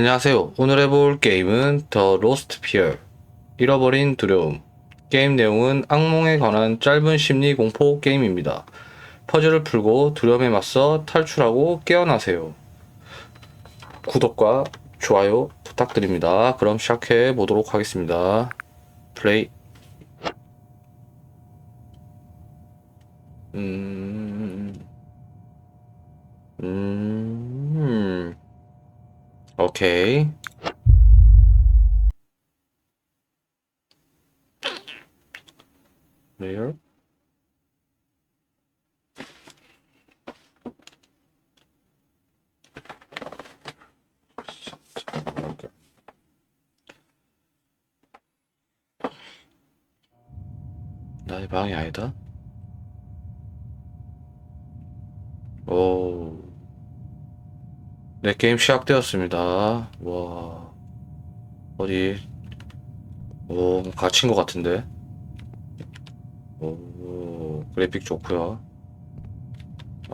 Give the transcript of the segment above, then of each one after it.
안녕하세요. 오늘 해볼 게임은 더 로스트 피어 잃어버린 두려움 게임 내용은 악몽에 관한 짧은 심리 공포 게임입니다. 퍼즐을 풀고 두려움에 맞서 탈출하고 깨어나세요. 구독과 좋아요 부탁드립니다. 그럼 시작해 보도록 하겠습니다. 플레이 음... 음... 오케이. 레이어? 나의 방이 아니다. 오. 네, 게임 시작되었습니다. 와. 어디. 오, 갇힌 것 같은데. 오, 그래픽 좋고요.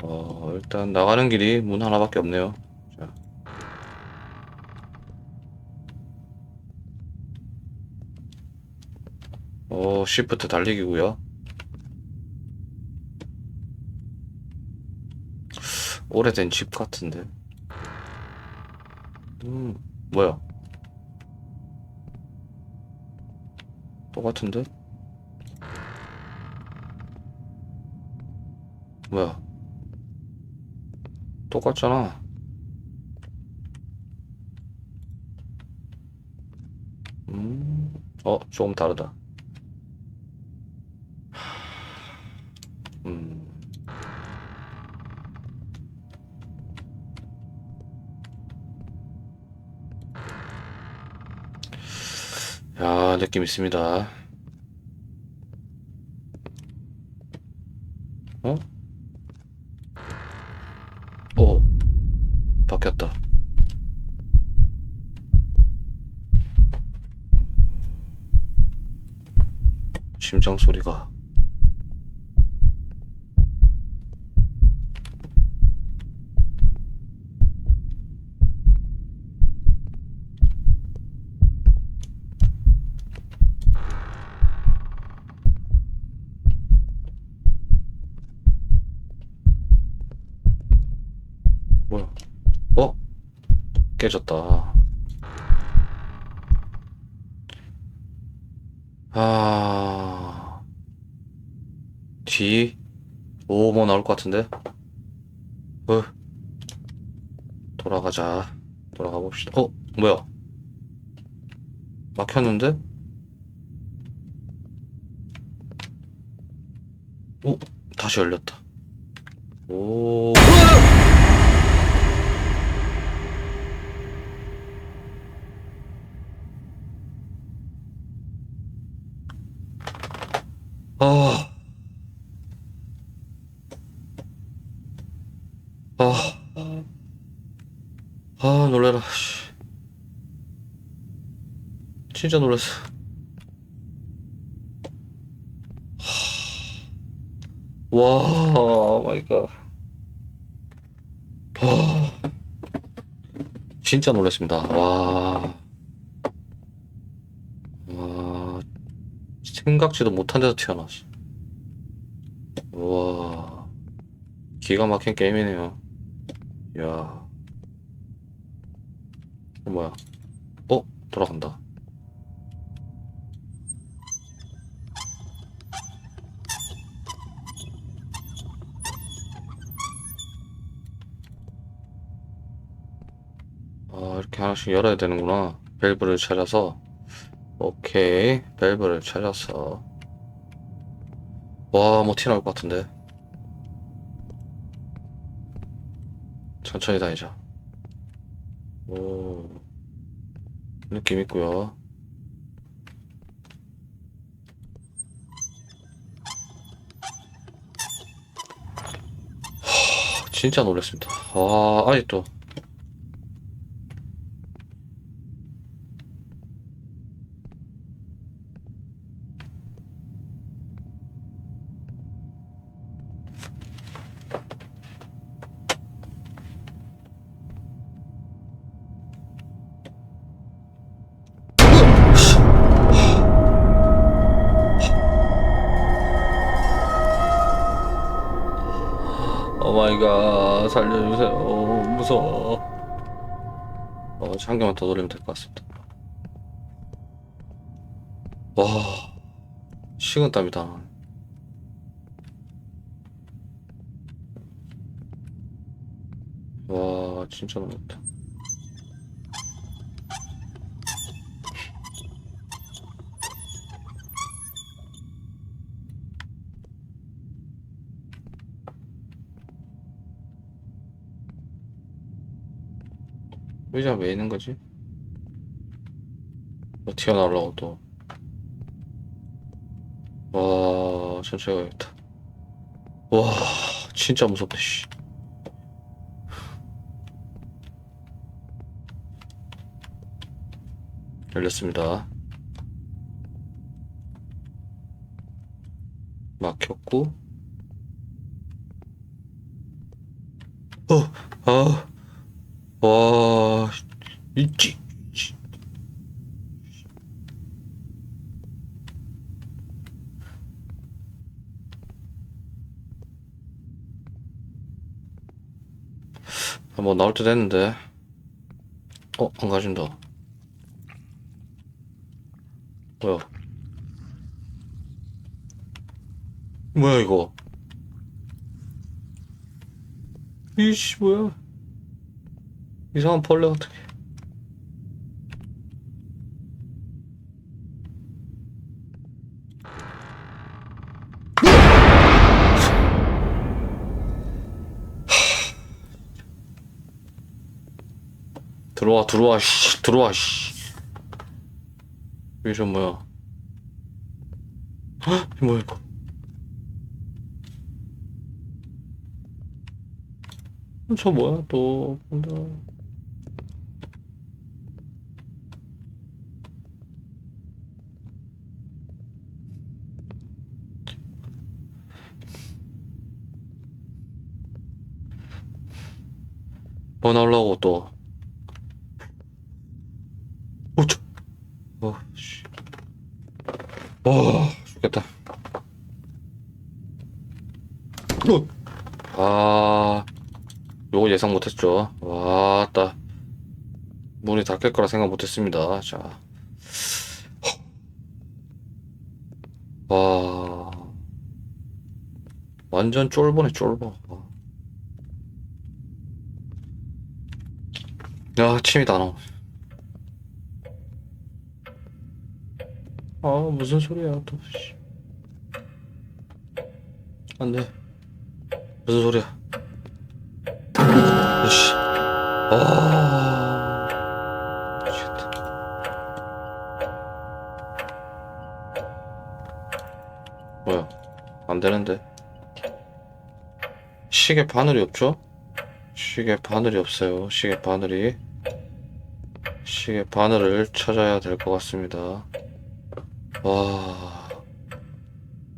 어, 일단 나가는 길이 문 하나밖에 없네요. 자. 오, 시프트 달리기고요. 오래된 집 같은데. 음, 뭐야? 똑같은데? 뭐야? 똑같잖아. 음, 어, 조금 다르다. 음, 야, 느낌 있습니다. 어? 어, 바뀌었다. 심장 소리가. 뭐야? 어? 깨졌다. 아, 뒤? 오, 뭐 나올 것 같은데? 어, 돌아가자. 돌아가 봅시다. 어, 뭐야? 막혔는데? 오, 다시 열렸다. 오. 아, 아, 아, 놀래라. 씨. 진짜 놀랐어. 와, 마이 갓. 아, 진짜 놀랐습니다. 와, 와, 생각지도 못한 데서 튀어나왔어. 와, 기가 막힌 게임이네요. 야, 어, 뭐야? 어, 돌아간다. 아, 이렇게 하나씩 열어야 되는구나. 밸브를 찾아서. 오케이. 밸브를 찾았어. 와, 뭐티 나올 것 같은데. 천천히 다니자. 오, 느낌 있고요. 하, 진짜 놀랐습니다. 아, 아직도. 마이 갓 살려주세요. 무서워. 어, 한 개만 더 돌리면 될 것 같습니다. 와 식은땀이 다. 나네 와 진짜 놀랐다 의자 왜 있는 거지? 뭐 튀어나오려고 또. 와, 천천히 가야겠다. 와, 진짜 무섭다, 씨. 열렸습니다. 막혔고. 어, 아. 와, 있지. 뭐 나올 때 됐는데. 어, 안 가진다. 뭐야? 뭐야 이거? 이씨 뭐야? 이상한 벌레 같은 게. 들어와 들어와 씨 들어와 씨. 이게 뭐야? 헉 뭐야 이거? 저 뭐야 또? 근데? 뭐 나오려고 또 오차 어, 씨. 와, 죽겠다. 어. 아, 요거 예상 못했죠. 와, 따. 문이 닫힐 거라 생각 못했습니다. 자. 와. 완전 쫄보네, 쫄보. 와. 야, 침이 다 나오. 아 무슨 소리야 또. 씨. 안돼. 무슨 소리야? 씨. 아. 미치겠다 뭐야? 안 되는데? 시계 바늘이 없죠? 시계 바늘이 없어요. 시계 바늘이. 시계 바늘을 찾아야 될 것 같습니다 와,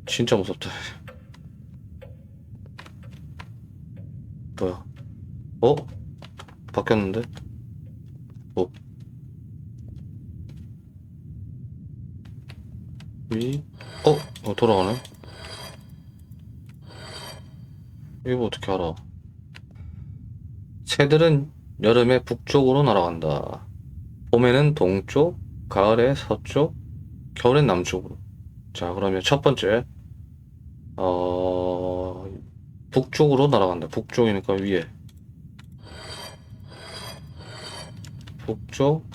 진짜 무섭다. 뭐야? 어? 바뀌었는데? 어? 위? 어? 어, 돌아가네? 이거 어떻게 알아? 새들은 여름에 북쪽으로 날아간다. 봄에는 동쪽, 가을에 서쪽, 겨울엔 남쪽으로. 자, 그러면 첫 번째, 어, 북쪽으로 날아간다. 북쪽이니까 위에. 북쪽.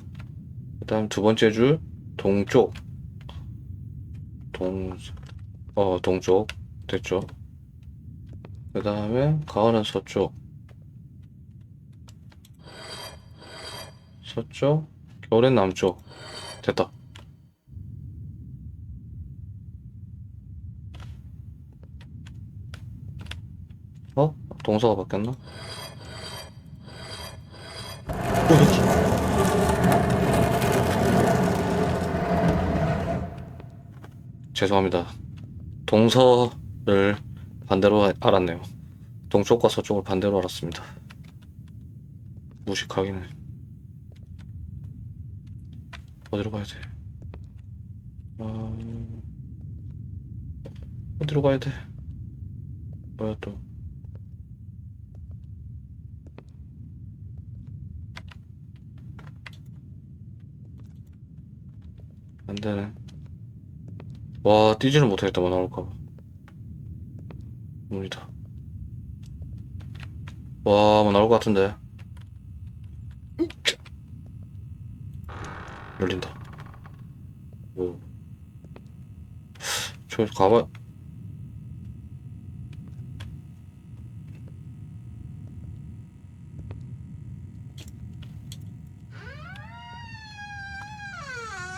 그 다음 두 번째 줄, 동쪽. 동, 어, 동쪽. 됐죠. 그 다음에 가을은 서쪽. 서쪽. 겨울엔 남쪽. 됐다. 어? 동서가 바뀌었나? 죄송합니다. 동서를 반대로 아- 알았네요. 동쪽과 서쪽을 반대로 알았습니다. 무식하기는. 어디로 가야 돼? 아... 어디로 가야 돼? 뭐야 또? 안 되네. 와, 뛰지는 못하겠다, 뭐 나올까봐. 문이다. 와, 뭐 나올 것 같은데. 열린다. 오. 저 가봐.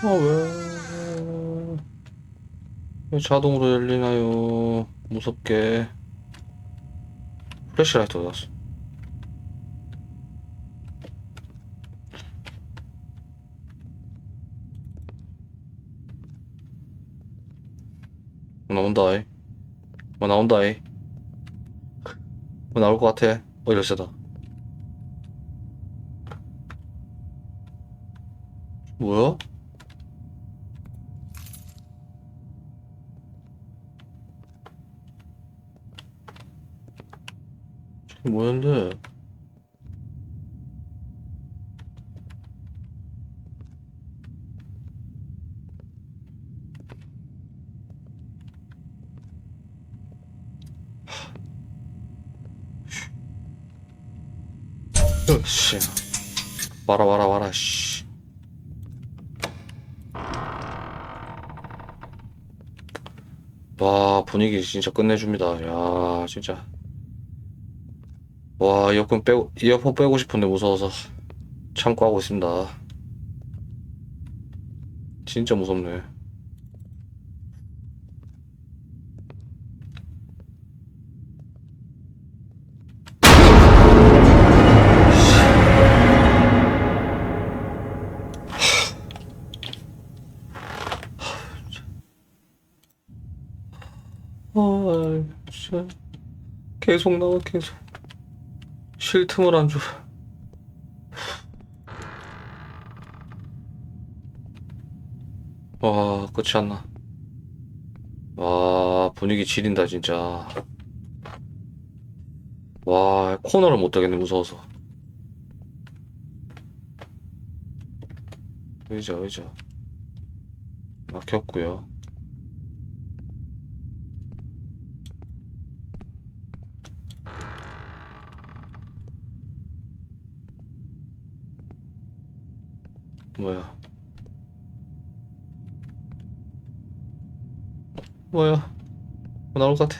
아, 왜? 왜 자동으로 열리나요? 무섭게. 플래시라이트 어디 갔어? 뭐 나온다, 이. 뭐 나온다, 이. 뭐 나올 것 같아. 어, 열쇠다. 뭐야? 뭐였는데? 씨. 와라 와라 와라 씨. 와 분위기 진짜 끝내줍니다. 야 진짜. 와 이어폰 빼고 이어폰 빼고 싶은데 무서워서 참고 하고 있습니다. 진짜 무섭네. 계속 나와 계속 쉴 틈을 안 줘. 와, 끝이 안 나. 와, 분위기 지린다 진짜. 와, 코너를 못 가겠네 무서워서. 의자, 의자. 막혔고요. 뭐야? 뭐야? 뭐 나올 것 같아.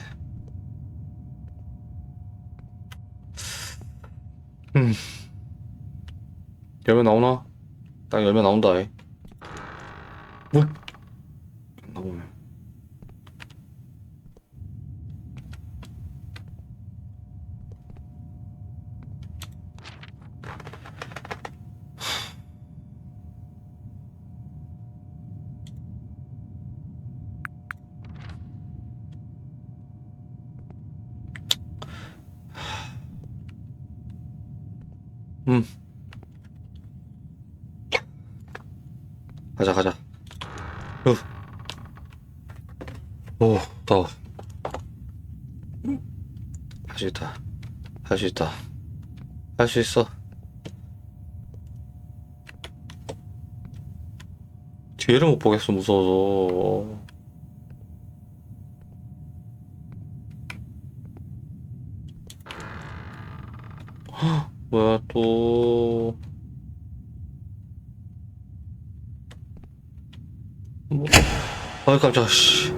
음. 열면 나오나? 딱 열면 나온다. 이. 뭐? 안 나오네. 음. 가자, 가자. 어. 오, 더워. 할 수 있다. 할 수 있다. 할 수 있어. 뒤를 못 보겠어, 무서워서. 헉, 뭐야, 또. 아이, 깜짝아, 씨.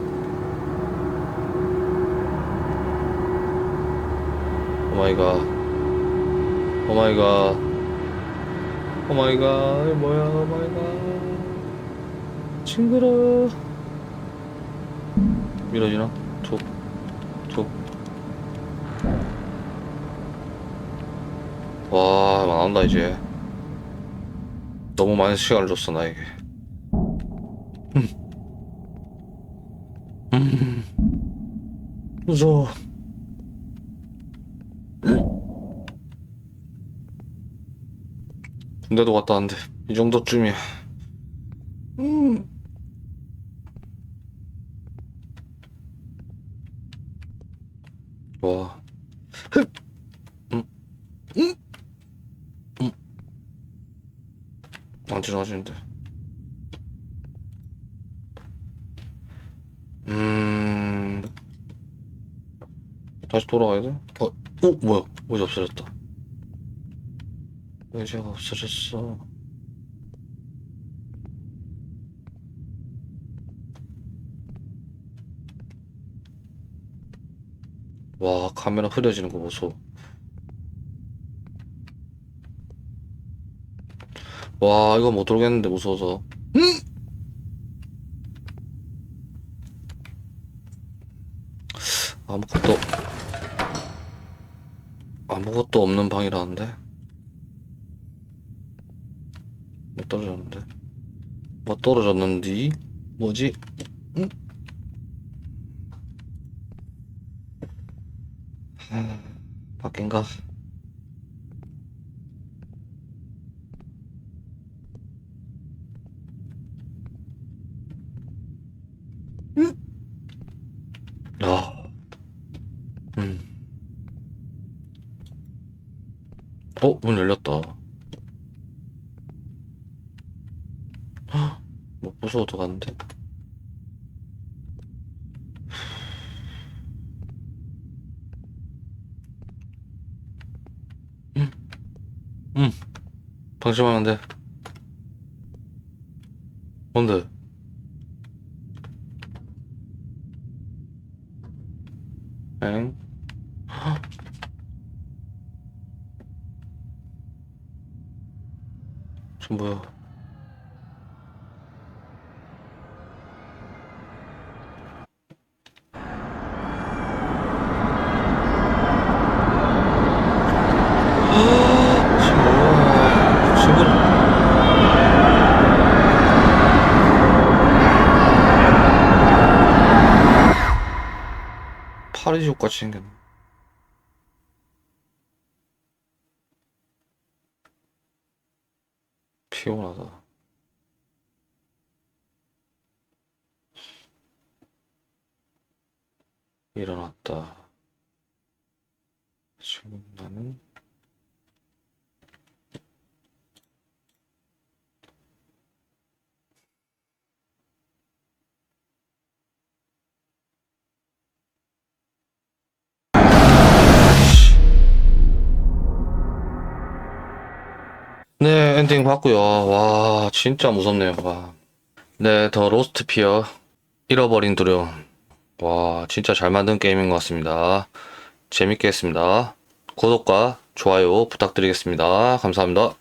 오마이갓. 오마이갓. 오마이갓. 뭐야, 오마이갓. 징그러. 밀어지나? 툭, 툭. 와, 나온다, 이제. 너무 많은 시간을 줬어, 나에게. 음. 음. 무서워. 군대도 갔다 왔는데, 이 정도쯤이야. 음. 와. 흡. 음. 음. 음. 안 지나가지는데. 돌아가야 돼? 어, 어, 뭐야? 의자 없어졌다. 의자가 없어졌어. 와, 카메라 흐려지는 거 보소. 와, 이거 못 돌겠는데 무서워서. 아무것도 아무것도 없는 방이라는데. 뭐 떨어졌는데. 뭐 떨어졌는디 뭐지? 응? 아, 밖인가 아 음. 어, 문 열렸다. 헉, 못 부숴 들어갔는데. 음, 음, 방심하면 안 돼. 뭔데? 엥? 저 뭐야? 저 뭐야? 지금 파리지옥 같이 생겼네. 피곤하다. 일어났다. 지금 나는 네, 엔딩 봤고요. 와, 진짜 무섭네요. 와. 네, 더 로스트 피어 잃어버린 두려움. 와, 진짜 잘 만든 게임인 것 같습니다. 재밌게 했습니다. 구독과 좋아요 부탁드리겠습니다. 감사합니다.